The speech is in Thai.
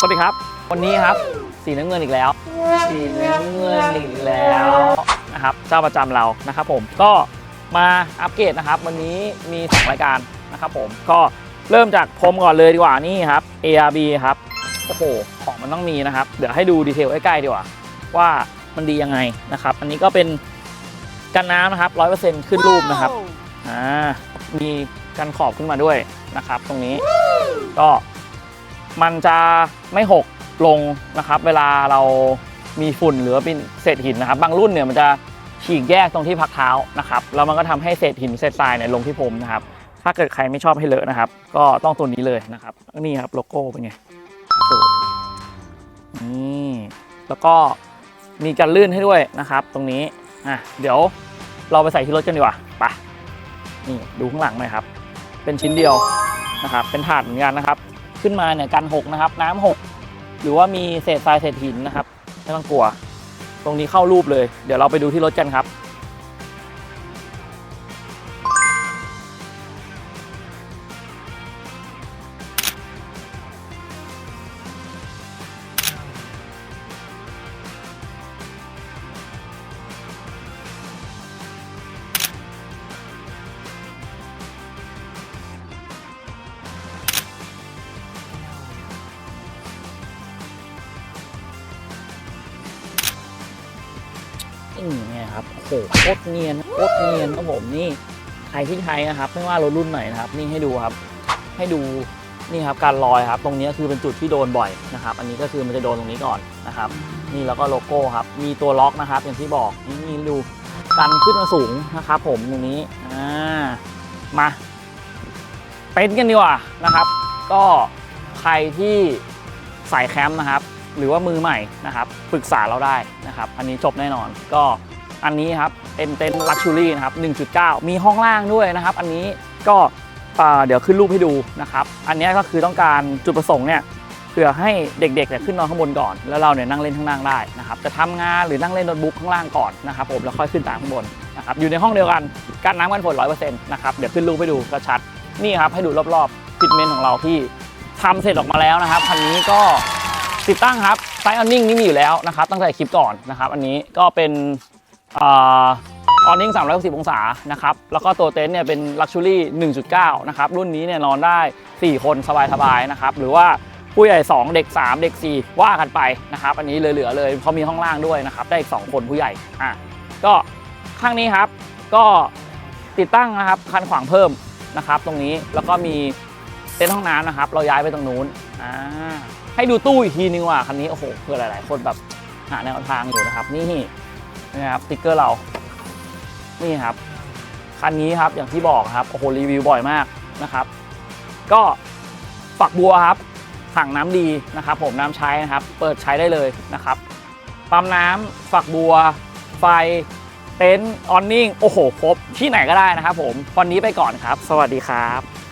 สวัสดีครับ วันนี้ครับสีน้ำเงินอีกแล้ว สีน้ำเงินอีกแล้วนะครับเจ้าประจำเรานะครับผมก็มาอัปเกรดนะครับ วันนี้มีสองรายการนะครับผมก็เริ่มจากพรมก่อนเลยดีกว่านี่ครับ ARB ครับโอ้โหของมันต้องมีนะครับ เดี๋ยวให้ดูดีเทลใกล้ๆดีกว่า ว่ามันดียังไงนะครับ อันนี้ก็เป็นกันน้ำนะครับ100%ขึ้นรูปนะครับอ่ามีกันขอบขึ้นมาด้วยนะครับ ตรงนี้ก็ มันจะไม่หกลงนะครับ เวลาเรามีฝุ่นหรือเป็นเศษหินนะครับ บางรุ่นเนี่ยมันจะฉีกแยกตรงที่พักเท้านะครับแล้วมันก็ทำให้เศษหินเศษทรายเนี่ยลงที่พรมนะครับ ถ้าเกิดใครไม่ชอบให้เลอะนะครับ ก็ต้องตัวนี้เลยนะครับนี่ครับโลโก้เป็นไงนี่แล้วก็มีกันลื่นให้ด้วยนะครับ ตรงนี้อะเดี๋ยวเราไปใส่ที่รถกันดีกว่าไปนี่ดูข้างหลังหน่อยครับ เป็นชิ้นเดียวนะครับ เป็นถาดเหมือนกันนะครับ ขึ้นมาเนี่ยกันหกนะครับ น้ำหกหรือว่ามีเศษทรายเศษหินนะครับไม่ต้องกลัว ตรงนี้เข้ารูปเลย เดี๋ยวเราไปดูที่รถกันครับ นี่ไงครับโอ้โหโคตรเนียนโคตรเนียนครับผมนี่ใครที่ใช้นะครับ ไม่ว่ารถรุ่นไหนนะครับ นี่ให้ดูครับ ให้ดูนี่ครับการลอยครับ ตรงนี้คือเป็นจุดที่โดนบ่อยนะครับ อันนี้ก็คือมันจะโดนตรงนี้ก่อนนะครับ นี่แล้วก็โลโก้ครับ มีตัวล็อกนะครับ อย่างที่บอกนี่นี่ดูกันขึ้นมาสูงนะครับ ผมตรงนี้อ่ามาเป็นกันดีกว่านะครับ ก็ใครที่ใสายแคมป์นะครับ หรือว่ามือใหม่นะครับปรึกษาเราได้นะครับอันนี้จบแน่นอนก็อันนี้ครับเป็นเต็นท์ลักชูรี่นะครับ 1.9 มีห้องล่างด้วยนะครับ อันนี้ก็เดี๋ยวขึ้นรูปให้ดูนะครับ อันนี้ก็คือต้องการจุดประสงค์เนี่ยเพื่อให้เด็กๆเนี่ยขึ้นนอนข้างบนก่อน แล้วเราเนี่ยนั่งเล่นข้างล่างได้นะครับจะทำงานหรือนั่งเล่นโน้ตบุ๊กข้างล่างก่อนนะครับผมแล้วค่อยขึ้นตามข้างบนนะครับอยู่ในห้องเดียวกันกันน้ำกันฝน100%นะครับเดี๋ยวขึ้นรูปให้ดูกระชัดนี่ครับให้ดูรอบๆฟิตเมนของเราที่ทำเสร็จออกมาแล้วนะครับคันนี้ก็ ติดตั้งครับไซออนนิ่งนี่มีอยู่แล้วนะครับตั้งแต่คลิปก่อนนะครับ อันนี้ก็เป็นออนนิ่ง360 องศานะครับ แล้วก็ตัวเต็นท์เนี่ยเป็น Luxury 1.9 นะครับ รุ่นนี้เนี่ยนอนได้ 4 คนสบายๆนะครับ หรือว่าผู้ใหญ่ 2 เด็ก 3 เด็ก 4 ว่ากันไปนะครับ อันนี้เหลือเลยเพรามีห้องล่างด้วยนะครับ ได้อีก 2 คนผู้ใหญ่อะก็ข้างนี้ครับก็ติดตั้งนะครับคันขวางเพิ่มนะครับ ตรงนี้แล้วก็มี เต็นท์ห้องน้ำนะครับ เราย้ายไปตรงนู้นอ่าให้ดูตู้อีกทีนึงว่าคันนี้โอ้โหเพื่อหลาย ๆ คนแบบหาแนวทางอยู่นะครับ นี่นะครับสติ๊กเกอร์เรานี่ครับคันนี้ครับอย่างที่บอกครับโอ้โหรีวิวบ่อยมากนะครับ ก็ฝักบัวครับถังน้ำดีนะครับ ผมน้ำใช้นะครับ เปิดใช้ได้เลยนะครับปั๊มน้ำฝักบัว ไฟเต็นท์ออนนิ่งโอ้โหครบที่ไหนก็ได้นะครับ ผมวันนี้ไปก่อนครับ สวัสดีครับ